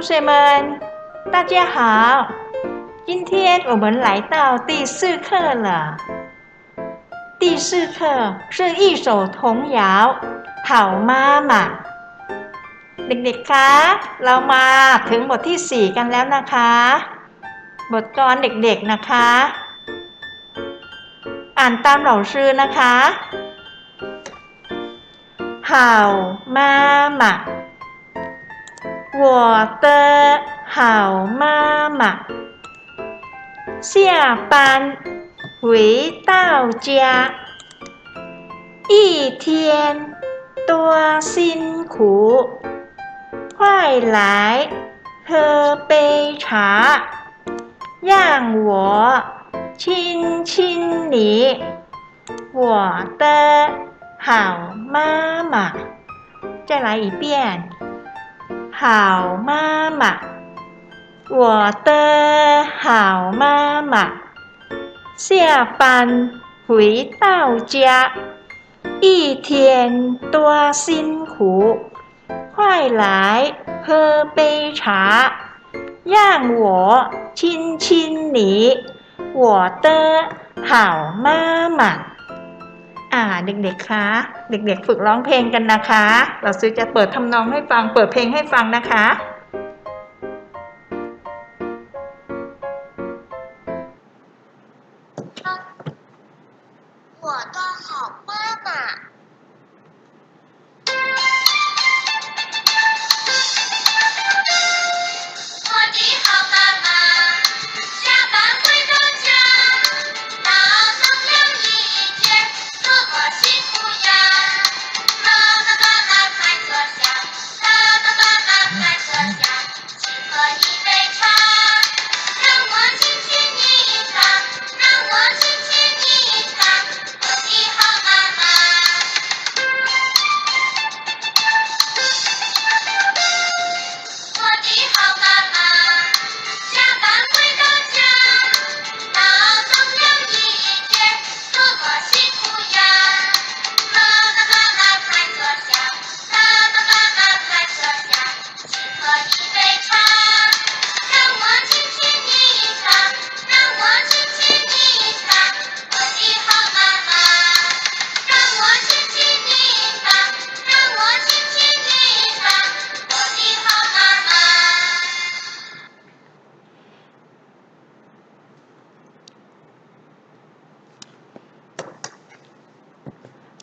同学们，大家好！今天我们来到第四课了。第四课是一首童谣《好妈妈》。เด็กๆ คะ เรามาถึงบทที่ 4 กันแล้วนะคะ บทกลอนเด็กๆ นะคะ อ่านตามเหล่าชื่อนะคะ好妈妈 我的好妈妈。下班回到家一天多辛苦快来喝杯茶让我亲亲你我的好妈妈。再来一遍。好妈妈，我的好妈妈，下班回到家，一天多辛苦，快来喝杯茶，让我亲亲你，我的好妈妈。่าเด็กๆ คะ เด็กๆ ฝึกร้องเพลงกันนะคะ เราซื้อจะเปิดทำนองให้ฟัง เปิดเพลงให้ฟังนะคะวตัวหอะ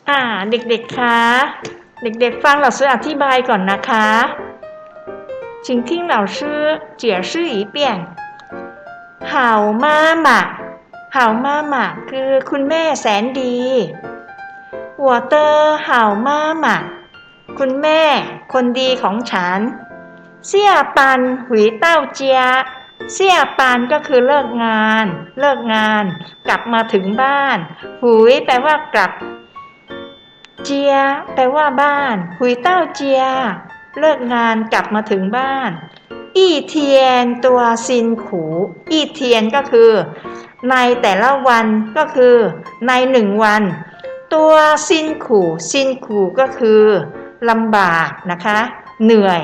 อ่า เด็กๆ คะ เด็กๆ ฟังเราซื้ออธิบายก่อนนะคะ请听老师解释一遍好妈妈好妈妈คือคุณแม่แสนดี我的好妈妈คุณแม่คนดีของฉันเสี่ยปันหุยเต้าเจียเสี่ยปันก็คือเลิกงาน เลิกงาน กลับมาถึงบ้าน หุยแปลว่ากลับ เจียแปลว่าบ้าน หุยเต้าเจีย เลิกงานกลับมาถึงบ้าน อี้เทียนตัวซินขู อี้เทียนก็คือ ในแต่ละวันก็คือ ในหนึ่งวัน ตัวซินขูซินขูก็คือลำบากนะคะ เหนื่อย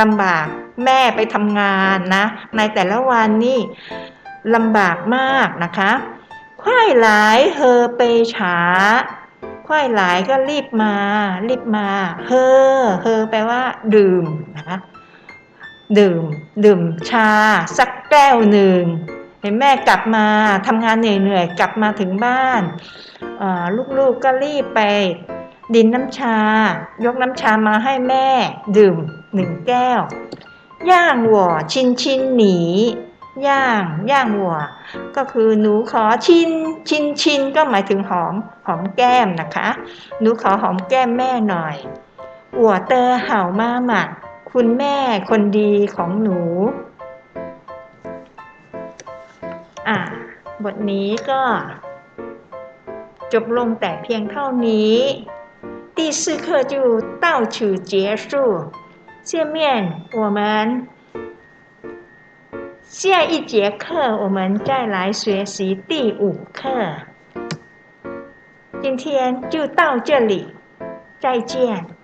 ลำบากแม่ไปทำงานนะ ในแต่ละวันนี่ลำบากมากนะคะควายหลายเฮอไปฉา ควายหลายก็รีบมา รีบมา เฮอเฮอแปลว่า ดื่มนะคะดื่ม ดื่มชา สักแก้วหนึ่งเห็นแม่กลับมาทำงานเหนื่อยๆกลับมาถึงบ้านลูกๆก็รีบไป ดินน้ำชา ยกน้ำชามาให้แม่ ดื่มหนึ่งแก้ว ย่างหัวชินชินหนี ย่าง ย่างหัว ก็คือหนูขอชิน ชินชินก็หมายถึงหอม หอมแก้มนะคะ หนูขอหอมแก้มแม่หน่อยอัวเตอเห่ามาหมัก คุณแม่คนดีของหนู อ่า บทนี้ก็ จบลงแต่เพียงเท่านี้第四课就到此结束。下面我们 下一节课我们再来学习第五课。今天就到这里，再见。